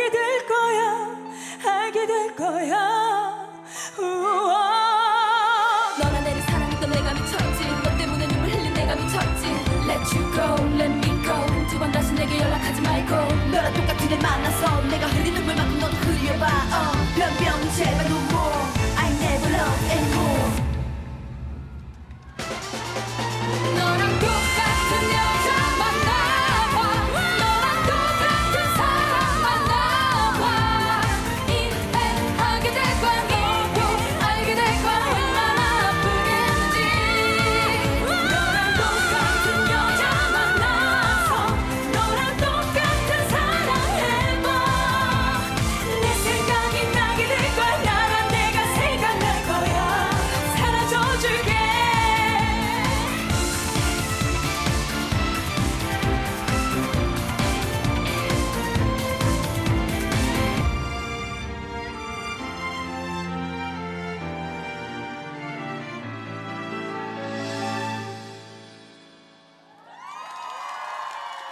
알게 될 거야 알게 될 거야.